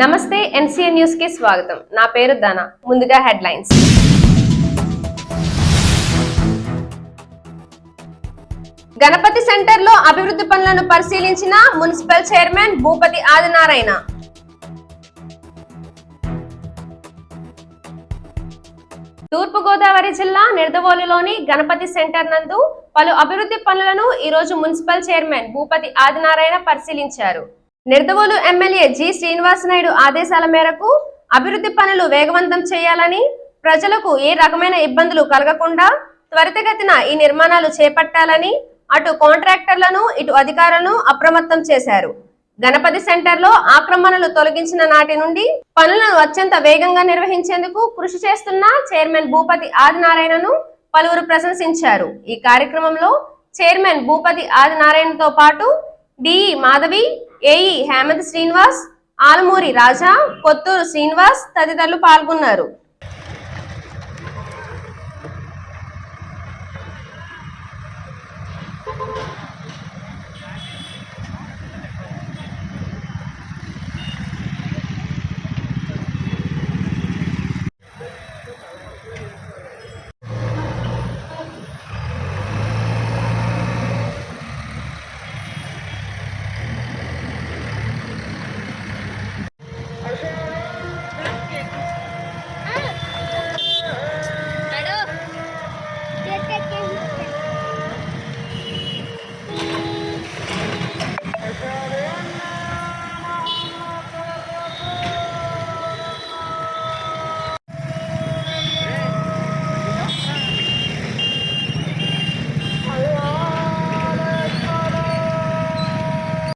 నమస్తే ఎన్సీఎన్ న్యూస్కి స్వాగతం. నా పేరు ధన. ముందుగా హెడ్లైన్స్. గణపతి సెంటర్లో అభివృద్ధి పనులను పరిశీలించిన మున్సిపల్ చైర్మన్ భూపతి ఆదినారాయణ. తూర్పు గోదావరి జిల్లా నిర్దవోలులోని గణపతి సెంటర్ నందు పలు అభివృద్ధి పనులను ఈరోజు మున్సిపల్ చైర్మన్ భూపతి ఆదినారాయణ పరిశీలించారు. నిర్దవోలు ఎమ్మెల్యే జి శ్రీనివాస నాయుడు ఆదేశాల మేరకు అభివృద్ధి పనులు వేగవంతం చేయాలని ప్రజలకు ఏ రకమైన ఇబ్బందులు కలగకుండా త్వరితగతిన ఈ నిర్మాణాలు చేపట్టాలని అటు కాంట్రాక్టర్లను ఇటు అధికారులను అప్రమత్తం చేశారు. గణపతి సెంటర్లో ఆక్రమణలు తొలగించిన నాటి నుండి పనులను అత్యంత వేగంగా నిర్వహించేందుకు కృషి చేస్తున్న చైర్మన్ భూపతి ఆదినారాయణను పలువురు ప్రశంసించారు. ఈ కార్యక్రమంలో చైర్మన్ భూపతి ఆదినారాయణతో పాటు డిఈ మాధవి ఏఈ హేమంత్ శ్రీనివాస్ ఆలమూరి రాజా కొత్తూరు శ్రీనివాస్ తదితరులు పాల్గొన్నారు.